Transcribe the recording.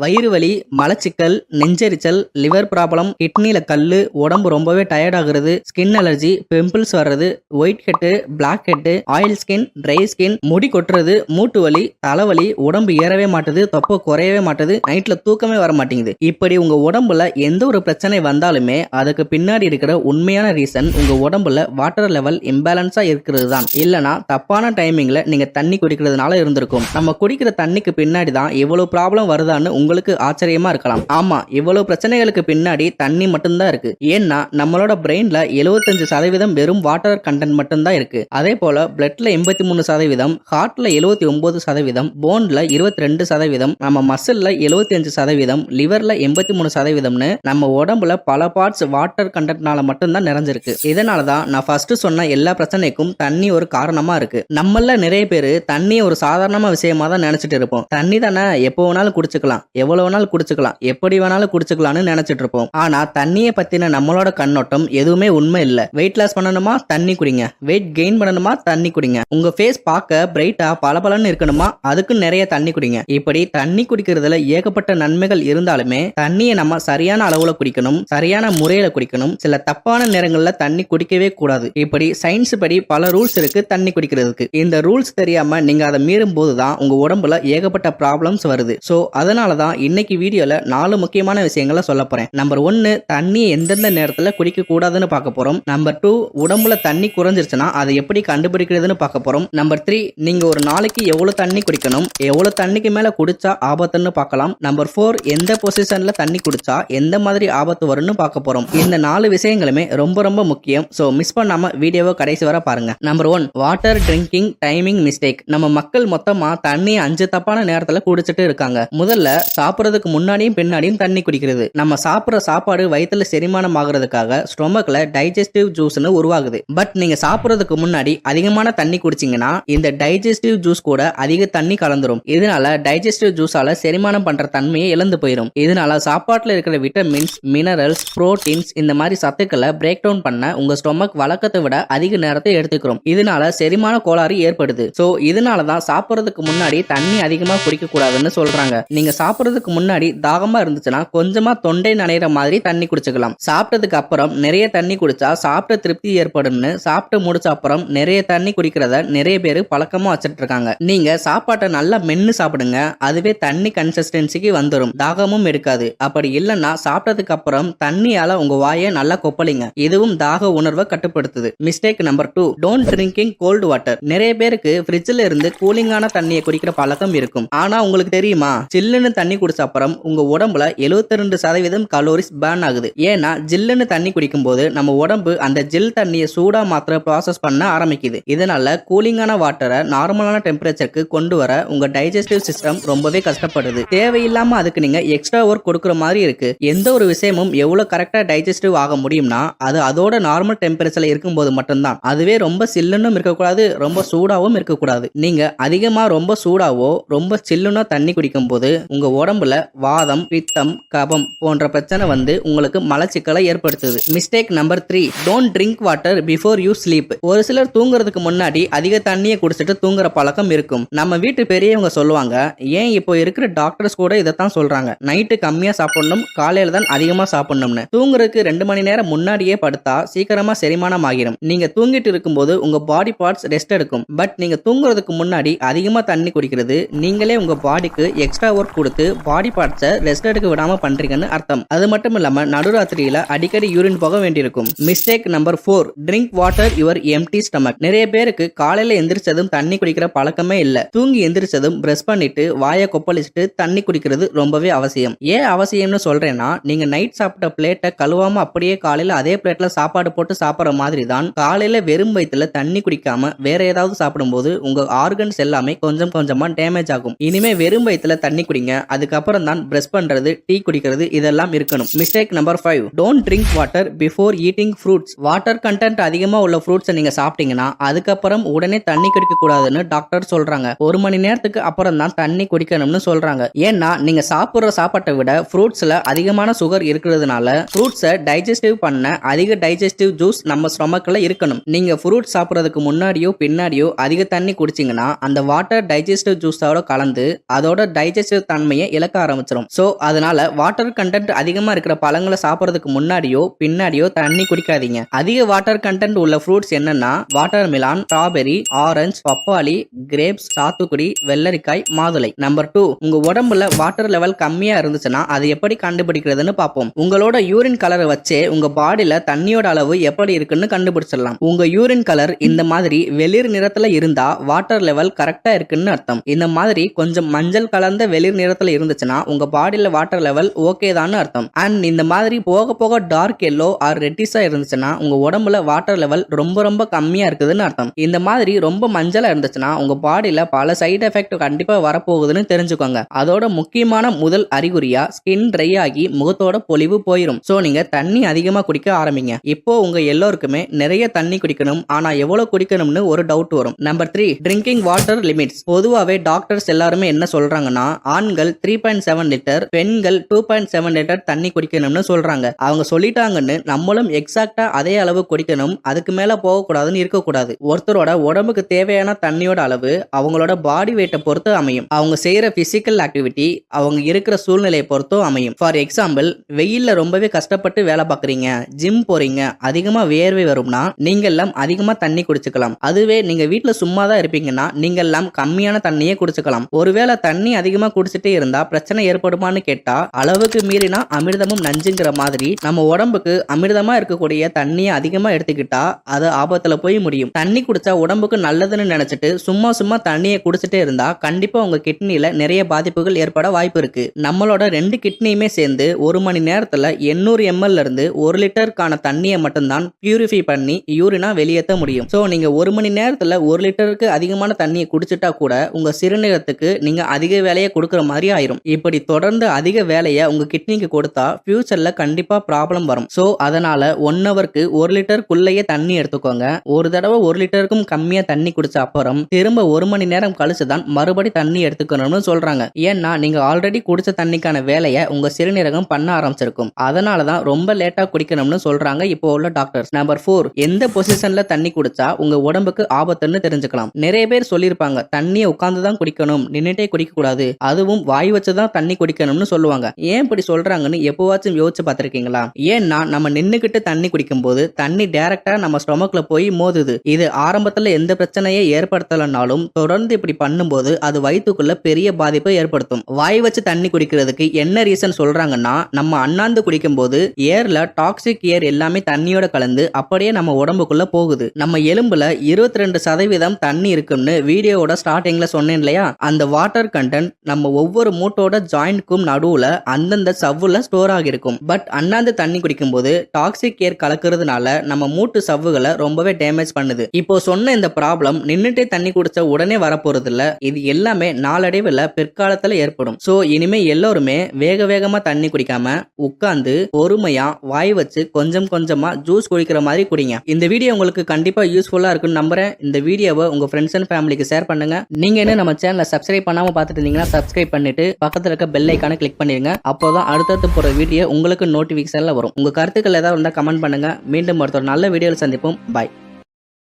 வயிறு வலி மலச்சிக்கல் நெஞ்செரிச்சல் லிவர் ப்ராப்ளம் கிட்னியில் கல் உடம்பு ரொம்பவே டயர்ட் ஆகுறது ஸ்கின் அலர்ஜி பிம்பிள்ஸ் வர்றது white head black head oil skin dry skin முடி கொட்டுறது மூட்டு வலி தலைவலி உடம்பு ஏறவே மாட்டுது தொப்பை குறையவே மாட்டுது நைட்டில் தூக்கமே வர மாட்டேங்குது. இப்படி உங்கள் உடம்புல எந்த ஒரு பிரச்சனை வந்தாலுமே அதுக்கு பின்னாடி இருக்கிற உண்மையான ரீசன் உங்கள் உடம்புல வாட்டர் லெவல் இம்பேலன்ஸாக இருக்கிறது தான். இல்லைன்னா தப்பான டைமிங்கில் நீங்கள் தண்ணி குடிக்கிறதுனால இருந்திருக்கும். நம்ம குடிக்கிற தண்ணிக்கு பின்னாடி தான் எவ்வளோ ப்ராப்ளம் வருதான்னு உங்களுக்கு ஆச்சரியமா இருக்கலாம். ஆமா இவ்வளவு பிரச்சனைகளுக்கு பின்னாடி தண்ணி மட்டும்தான் இருக்கு. ஏன்னா நம்மளோட பிரெயின்ல 75% சதவீதம் வெறும் வாட்டர் கண்டென்ட் மட்டும்தான் இருக்கு. அதே போல பிளட்ல எண்பத்தி மூணு சதவீதம் ஹார்ட்ல எழுபத்தி ஒன்பது சதவீதம் போன்ல இருபத்தி ரெண்டு சதவீதம் நம்ம மசில்ல எழுபத்தி அஞ்சு சதவீதம் லிவர்ல எண்பத்தி மூணு சதவீதம்னு நம்ம உடம்புல பல பார்ட்ஸ் வாட்டர் கண்டென்ட்னால மட்டும்தான் நிறைஞ்சிருக்கு. இதனால தான் நான் ஃபர்ஸ்ட் சொன்ன எல்லா பிரச்சனைக்கும் தண்ணி ஒரு காரணமா இருக்கு. நம்மள நிறைய பேர் தண்ணியை ஒரு சாதாரணமா விஷயமா தான் நினைச்சிட்டு இருப்போம். தண்ணி தானே எப்போ வேணாலும் குடிச்சுக்கலாம். எவ்வளவு வேணாலும் குடிச்சுக்கலாம் எப்படி வேணாலும் குடிச்சுக்கலாம்னு நினைச்சிட்டு இருப்போம் ஆனா தண்ணியை பத்தின நம்மளோட கண்ணோட்டம் எதுவுமே உண்மை இல்ல. வெயிட் லாஸ் பண்ணணுமா? தண்ணி குடிங்க. வெயிட் கெயின் பண்ணணுமா? தண்ணி குடிங்க. உங்க ஃபேஸ் பார்க்க பிரைட்டா பளபளன்னு இருக்கணுமா? அதுக்கு நிறைய தண்ணி குடிங்க. இப்படி தண்ணி குடிக்கிறதுல ஏகப்பட்ட நன்மைகள் இருந்தாலுமே தண்ணியை நம்ம சரியான அளவுல குடிக்கணும் சரியான முறையில குடிக்கணும். சில தப்பான நேரங்கள்ல தண்ணி குடிக்கவே கூடாது. இப்படி சயின்ஸ் படி பல ரூல்ஸ் இருக்கு தண்ணி குடிக்கிறதுக்கு. இந்த ரூல்ஸ் தெரியாம நீங்க அதை மீறும் போது தான் உங்க உடம்புல ஏகப்பட்ட ப்ராப்ளம்ஸ் வருது. ஸோ அதனாலதான் தான் இன்னைக்கு வீடியோல நாலு முக்கியமான விஷயங்களை சொல்ல போறேன். நம்பர் ஒன்னு தண்ணியை எந்தெந்த நேரத்துல குடிக்க கூடாதுன்னு பார்க்க போறோம். நம்பர் டூ உடம்புல தண்ணி குறைஞ்சிருச்சுன்னா அதை எப்படி கண்டுபிடிக்கிறதுன்னு பார்க்க போறோம். நம்பர் த்ரீ நீங்க ஒரு நாளைக்கு எவ்வளவு தண்ணி குடிக்கணும்? எவ்வளவு தண்ணிக்கு மேல குடிச்சா ஆபத்துன்னு பார்க்கலாம். நம்பர் ஃபோர் எந்த பொசிஷன்ல தண்ணி குடிச்சா எந்த மாதிரி ஆபத்து வரும்னு பார்க்க போறோம். இந்த நாலு விஷயங்களுமே ரொம்ப ரொம்ப முக்கியம். ஸோ மிஸ் பண்ணாம வீடியோவை கடைசி வரை பாருங்க. Number one water drinking timing mistake நம்ம மக்கள் மொத்தமா தண்ணி அஞ்சு தப்பான நேரத்துல குடிச்சிட்டு இருக்காங்க. முதல்ல சாப்பிட்றதுக்கு முன்னாடியும் பின்னாடியும் தண்ணி குடிக்கிறது. நம்ம சாப்பிட்ற சாப்பாடு வயிற்றுல செரிமானம் ஆகுறதுக்காக ஸ்டொமக்ல டைஜஸ்டிவ் ஜூஸ்னு உருவாகுது. பட் நீங்க சாப்பிட்றதுக்கு முன்னாடி அதிகமான தண்ணி குடிச்சீங்கன்னா இந்த டைஜஸ்டிவ் ஜூஸ் கூட அதிக தண்ணி கலந்துரும். இதனால டைஜஸ்டிவ் ஜூஸால செரிமானம் பண்ற தன்மையை இழந்து போயிடும் இதனால சாப்பாட்டுல இருக்கிற விட்டமின்ஸ் மினரல்ஸ் புரோட்டீன்ஸ் இந்த மாதிரி சத்துக்களை பிரேக் டவுன் பண்ண உங்க ஸ்டொமக் வழக்கத்தை விட அதிக நேரத்தை எடுத்துக்கிறோம். இதனால செரிமான கோளாறு ஏற்படுது. சோ இதனால தான் சாப்பிட்றதுக்கு முன்னாடி தண்ணி அதிகமா குடிக்க கூடாதுன்னு சொல்றாங்க. நீங்க சாப்பிட்றதுக்கு முன்னாடி தாகமா இருந்துச்சுன்னா கொஞ்சமா தொண்டை நனைகிற மாதிரி தண்ணி குடிச்சுக்கலாம். சாப்பிட்டதுக்கு அப்புறம் நிறைய தண்ணி குடிச்சா சாப்பிட்ட திருப்தி ஏற்படும்னு சாப்பிட்டு முடிச்ச அப்புறம் நிறைய தண்ணி குடிக்கிறத நிறைய பேர் பழக்கமா வச்சுட்டு இருக்காங்க நீங்க சாப்பாட்டை நல்லா மென்னு சாப்பிடுங்க. அதுவே தண்ணி கன்சிஸ்டன்சிக்கு வந்துடும் தாகமும் எடுக்காது. அப்படி இல்லைன்னா சாப்பிட்டதுக்கு அப்புறம் தண்ணியால உங்க வாயை நல்லா கொப்பளிங்க. இதுவும் தாக உணர்வை கட்டுப்படுத்துது. Mistake number two don't drinking cold water நிறைய பேருக்கு ஃப்ரிட்ஜில் இருந்து கூலிங்கான தண்ணியை குடிக்கிற பழக்கம் இருக்கும். ஆனா உங்களுக்கு தெரியுமா? சில்லுன்னு தண்ணி தண்ணி குடிச்ச அப்புறம் உங்க உடம்புல 72% ரெண்டு சதவீதம் கலோரிஸ் பேர்ன் ஆகுது. ஏன்னா ஜில்லுன்னு தண்ணி குடிக்கும்போது நம்ம உடம்பு அந்த ஜில் தண்ணியை சூடா மாத்திர ப்ராசஸ் பண்ண ஆரம்பிக்குது. இதனால கூலிங்கான வாட்டரை நார்மலான டெம்பரேச்சருக்கு கொண்டு வர உங்க டைஜஸ்டிவ் சிஸ்டம் ரொம்பவே கஷ்டப்படுது. தேவையில்லாம அதுக்கு நீங்க எக்ஸ்ட்ரா ஒர்க் கொடுக்குற மாதிரி இருக்கு. எந்த ஒரு விஷயமும் எவ்வளவு கரெக்டா டைஜஸ்டிவ் ஆக முடியும்னா அது அதோட நார்மல் டெம்பரேச்சர்ல இருக்கும்போது மட்டும்தான். அதுவே ரொம்ப சில்லுன்னும் இருக்கக்கூடாது ரொம்ப சூடாவும் இருக்கக்கூடாது. நீங்க அதிகமா ரொம்ப சூடாவோ ரொம்ப சில்லுனா தண்ணி குடிக்கும் போது உங்க உடம்புல வாதம் பித்தம் கபம் போன்ற பிரச்சனை வந்து உங்களுக்கு மலச்சிக்கலை ஏற்படுத்துது. Mistake number three don't drink water before you sleep ஒரு சிலர் தூங்குறதுக்கு முன்னாடி அதிக தண்ணியை குடிச்சிட்டு தூங்குற பழக்கம் இருக்கும். நம்ம வீட்டு பெரியவங்க சொல்லுவாங்க ஏன் இப்போ இருக்கிற டாக்டர்ஸ் கூட இதைத்தான் சொல்றாங்க. நைட்டு கம்மியா சாப்பிடணும் காலையில தான் அதிகமா சாப்பிடணும்னு. தூங்குறதுக்கு ரெண்டு மணி நேரம் முன்னாடியே படுத்தா சீக்கிரமா செரிமானம் ஆகிரும் நீங்க தூங்கிட்டு இருக்கும்போது உங்க பாடி பார்ட்ஸ் ரெஸ்ட் எடுக்கும். பட் நீங்க தூங்குறதுக்கு முன்னாடி அதிகமா தண்ணி குடிக்கிறது நீங்களே உங்க பாடிக்கு எக்ஸ்ட்ரா ஒர்க் கொடுத்து பாடி பார்ட்ஸை ரெஸ்ட் எடுக்க விடாம பண்றீங்கன்னு அர்த்தம். அது மட்டும் இல்லாம நடுராத்திரியில அடிக்கடி யூரின் போக வேண்டியிருக்கும். Mistake number four drink water your empty stomach நிறைய பேருக்கு காலையில எந்திரிச்சதும் தண்ணி குடிக்கிற பழக்கமே இல்ல. தூங்கி எந்திரிச்சதும் பிரஷ் பண்ணிட்டு வாயை கொப்பளிச்சுட்டு தண்ணி குடிக்கிறது ரொம்பவே அவசியம். ஏன் அவசியம்னு சொல்றேன்னா நீங்க நைட் சாப்பிட்ட பிளேட்டை கழுவாம அப்படியே காலையில அதே பிளேட்ல சாப்பாடு போட்டு சாப்பிடுற மாதிரி தான் காலையில வெறும் வயிற்றுல தண்ணி குடிக்காம வேற ஏதாவது சாப்பிடும்போது உங்க ஆர்கன்ஸ் எல்லாமே கொஞ்சம் கொஞ்சமா டேமேஜ் ஆகும். இனிமே வெறும் வயிற்றுல தண்ணி குடிங்க. அதுக்கப்புறம் தான் பிரஷ் பண்றது டீ குடிக்கிறது இதெல்லாம் இருக்கணும். Mistake number five don't drink water before eating fruits water content அதிகமாக உள்ள ஃப்ரூட்ஸை நீங்க சாப்பிட்டீங்கன்னா அதுக்கப்புறம் உடனே தண்ணி குடிக்க கூடாதுன்னு டாக்டர் சொல்றாங்க. ஒரு மணி நேரத்துக்கு அப்புறம் தான் தண்ணி குடிக்கணும்னு சொல்றாங்க. ஏன்னா நீங்க சாப்பிடுற சாப்பாட்டை விட ஃப்ரூட்ஸ்ல அதிகமான சுகர் இருக்கிறதுனால ஃப்ரூட்ஸை டைஜஸ்டிவ் பண்ண அதிக டைஜஸ்டிவ் ஜூஸ் நம்ம ஸ்டொமக்கில் இருக்கணும். நீங்க ஃப்ரூட் சாப்பிட்றதுக்கு முன்னாடியோ பின்னாடியோ அதிக தண்ணி குடிச்சீங்கன்னா அந்த வாட்டர் டைஜஸ்டிவ் ஜூஸோட கலந்து அதோட டைஜஸ்டிவ் தன்மையை தன்மையை இழக்க ஆரம்பிச்சிடும் ஸோ அதனால வாட்டர் கண்டென்ட் அதிகமாக இருக்கிற பழங்களை சாப்பிட்றதுக்கு முன்னாடியோ பின்னாடியோ தண்ணி குடிக்காதீங்க. அதிக வாட்டர் கண்டென்ட் உள்ள ஃப்ரூட்ஸ் என்னன்னா வாட்டர் மிலான் ஸ்ட்ராபெரி ஆரஞ்சு பப்பாளி கிரேப்ஸ் சாத்துக்குடி வெள்ளரிக்காய் மாதுளை. நம்பர் டூ உங்க உடம்புல வாட்டர் லெவல் கம்மியா இருந்துச்சுன்னா அதை எப்படி கண்டுபிடிக்கிறதுன்னு பார்ப்போம் உங்களோட யூரின் கலரை வச்சே உங்க பாடியில தண்ணியோட அளவு எப்படி இருக்குன்னு கண்டுபிடிச்சிடலாம். உங்க யூரின் கலர் இந்த மாதிரி வெளிர் நிறத்துல இருந்தா வாட்டர் லெவல் கரெக்டா இருக்குன்னு அர்த்தம். இந்த மாதிரி கொஞ்சம் மஞ்சள் கலந்த வெளிர் நிறத்துல இருந்துச்சுன்னா உங்க பாடியில வாட்டர் லெவல் ஓகே தான் அர்த்தம். அண்ட் இந்த மாதிரி போக போக டார்க் எல்லோ ஆர் ரெட்டிஸா இருந்துச்சுன்னா உங்க உடம்புல வாட்டர் லெவல் ரொம்ப ரொம்ப கம்மியா இருக்குதுன்னு அர்த்தம். இந்த மாதிரி ரொம்ப மஞ்சளா இருந்துச்சுன்னா உங்க பாடியில பல சைடு எஃபெக்ட் கண்டிப்பா வரப்போகுதுன்னு தெரிஞ்சுக்கோங்க. அதோட முக்கியமான முதல் அறிகுறியா ஸ்கின் ட்ரை ஆகி முகத்தோட பொலிவு போயிடும் சோ நீங்க தண்ணி அதிகமா குடிக்க ஆரம்பிங்க. இப்போ உங்க எல்லோருக்குமே நிறைய தண்ணி குடிக்கணும். ஆனா எவ்வளவு குடிக்கணும்னு ஒரு டவுட் வரும். Number three drinking water limits பொதுவாகவே டாக்டர்ஸ் எல்லாருமே என்ன சொல்றாங்கன்னா ஆண்கள் த்ரீ பாயிண்ட் செவன் லிட்டர் பெண்கள் டூ பாயிண்ட் செவன் லிட்டர் தண்ணி குடிக்கணும்னு சொல்றாங்க. அவங்க சொல்லிட்டாங்கன்னு நம்மளும் எக்ஸாக்டா அதே அளவு குடிக்கணும். அதுக்கு மேல போகக்கூடாதுன்னு இருக்கக்கூடாது. ஒருத்தரோட உடம்புக்கு தேவையான தண்ணியோட அளவு அவங்களோட பாடி வெயிட்டை பொறுத்து அமையும். அவங்க செய்யற பிசிக்கல் ஆக்டிவிட்டி அவங்க இருக்கிற சூழ்நிலையை பொறுத்தும் அமையும். ஃபார் எக்ஸாம்பிள் வெயில்ல ரொம்பவே கஷ்டப்பட்டு வேலை பார்க்குறீங்க ஜிம் போறீங்க அதிகமா வேர்வை வரும்னா நீங்க எல்லாம் அதிகமா தண்ணி குடிச்சுக்கலாம். அதுவே நீங்க வீட்டுல சும்மா தான் இருப்பீங்கன்னா நீங்க எல்லாம் கம்மியான தண்ணியே குடிச்சுக்கலாம். ஒருவேளை தண்ணி அதிகமா குடிச்சிட்டே இருந்தா பிரச்சனை ஏற்படுமான்னு கேட்டா அளவுக்கு மீறினா அமிர்தமும் நஞ்சுங்கிற மாதிரி நம்ம உடம்புக்கு அமிர்தமா இருக்கக்கூடிய தண்ணியை அதிகமா எடுத்துக்கிட்டா அது ஆபத்துல போய் முடியும். தண்ணி குடிச்சா உடம்புக்கு நல்லதுன்னு நினைச்சிட்டு சும்மா சும்மா தண்ணியை குடிச்சிட்டே இருந்தா கண்டிப்பா உங்க கிட்னில நிறைய பாதிப்புகள் ஏற்பட வாய்ப்பு இருக்கு. நம்மளோட ரெண்டு கிட்னியுமே சேர்ந்து ஒரு மணி நேரத்துல எண்ணூறு எம்எல்ல இருந்து ஒரு லிட்டருக்கான தண்ணியை மட்டும்தான் பியூரிஃபை பண்ணி யூரினா வெளியேற்ற முடியும். ஸோ நீங்க ஒரு மணி நேரத்துல ஒரு லிட்டருக்கு அதிகமான தண்ணியை குடிச்சிட்டா கூட உங்க சிறுநீரத்துக்கு நீங்க அதிக வேலையை கொடுக்குற மாதிரி ஆயிரும் இப்படி தொடர்ந்து அதிக வேலையை உங்க கிட்னிக்கு கொடுத்தா ஃபியூச்சர்ல கண்டிப்பா ப்ராப்ளம் வரும். ஸோ அதனால ஒன் ஹவருக்கு ஒரு லிட்டருக்குள்ளேயே தண்ணி எடுத்துக்கோங்க. ஒரு தடவை ஒரு லிட்டருக்கும் கம்மியா தண்ணி குடிச்ச அப்புறம் திரும்ப ஒரு மணி நேரம் கழிச்சு தான் மறுபடி தண்ணி எடுத்துக்கணும்னு சொல்றாங்க. ஏன்னா நீங்க ஆல்ரெடி குடிச்ச தண்ணிக்கான வேலையை உங்க சிறுநீரகம் பண்ண ஆரம்பிச்சிருக்கும். அதனால தான் ரொம்ப லேட்டா குடிக்கணும்னு சொல்றாங்க இப்போ உள்ள டாக்டர்ஸ் நம்பர் ஃபோர் எந்த பொசிஷன்ல தண்ணி குடிச்சா உங்க உடம்புக்கு ஆபத்துன்னு தெரிஞ்சுக்கலாம். நிறைய பேர் சொல்லியிருப்பாங்க தண்ணியை உட்கார்ந்து தான் குடிக்கணும் நின்னுட்டே குடிக்க கூடாது அதுவும் வாய் வச்சு தான் தண்ணி குடிக்கணும்னு சொல்லுவாங்க. ஏன் இப்படி சொல்றாங்கன்னு எப்போவாச்சும் யோசிச்சு பார்த்திருக்கீங்களா? ஏன்னா நம்ம நின்னுக்கிட்டு தண்ணி குடிக்கும்போது தண்ணி டைரக்டா நம்ம ஸ்டொமக்ல போய் மோதுது. இது ஆரம்பத்துல எந்த பிரச்சனையை ஏற்படுத்தலைனாலும் தொடர்ந்து இப்படி பண்ணும்போது அது வயிற்றுக்குள்ள பெரிய பாதிப்பை ஏற்படுத்தும். வாய் வச்சு தண்ணி குடிக்கிறதுக்கு என்ன ரீசன் சொல்றாங்கன்னா நம்ம அண்ணாந்து குடிக்கும்போது ஏர்ல டாக்ஸிக் ஏர் எல்லாமே தண்ணியோட கலந்து அப்படியே நம்ம உடம்புக்குள்ள போகுது. நம்ம எலும்புல இருபத்தி ரெண்டு சதவீதம் தண்ணி இருக்கும்னு வீடியோவோட ஸ்டார்டிங்ல சொன்னேன் இல்லையா? அந்த வாட்டர் கண்டென்ட் நம்ம ஒவ்வொரு மூட்டோட ஜாயிண்ட்க்கும் நடுவுல அந்தந்த சவ்வுல ஸ்டோர் ஆகிருக்கும் பட் அண்ணாந்து தண்ணி குடிக்கும்போது டாக்ஸிக் ஏர் கலக்கிறதுனால நம்ம மூட்டு சவ்வுகளை ரொம்பவே டேமேஜ் பண்ணுது. இப்போ சொன்ன இந்த ப்ராப்ளம் நின்றுட்டே தண்ணி குடிச்ச உடனே வரப்போறது இல்ல இது எல்லாமே நாளடைவில் பிற்காலத்துல ஏற்படும். சோ இனிமே எல்லோருமே வேக வேகமா தண்ணி குடிக்காம உட்கார்ந்து பொறுமையா வாய் வச்சு கொஞ்சம் கொஞ்சமா ஜூஸ் குடிக்கிற மாதிரி குடிங்க. இந்த வீடியோ உங்களுக்கு கண்டிப்பா யூஸ்ஃபுல்லா இருக்குன்னு நம்புறேன். இந்த வீடியோவை உங்க ஃப்ரெண்ட்ஸ் அண்ட் ஃபேமிலிக்கு ஷேர் பண்ணுங்க. நீங்க என்ன நம்ம சேனலை சப்ஸ்கிரைப் பண்ணாம பாத்துட்டு இருந்தீங்கன்னா சப்ஸ்கிரைப் பண்ணிட்டு பக்கத்துல இருக்க பெல் ஐக்கான கிளிக் பண்ணிருங்க. அப்போதான் அடுத்தடுத்து போற வீடியோ உங்களுக்கு நோட்டிபிகேஷன்ல வரும். உங்க கருத்துக்கள் ஏதாவது இருந்தால் கமெண்ட் பண்ணுங்க. மீண்டும் ஒருத்தர் நல்ல வீடியோவில் சந்திப்போம். பாய்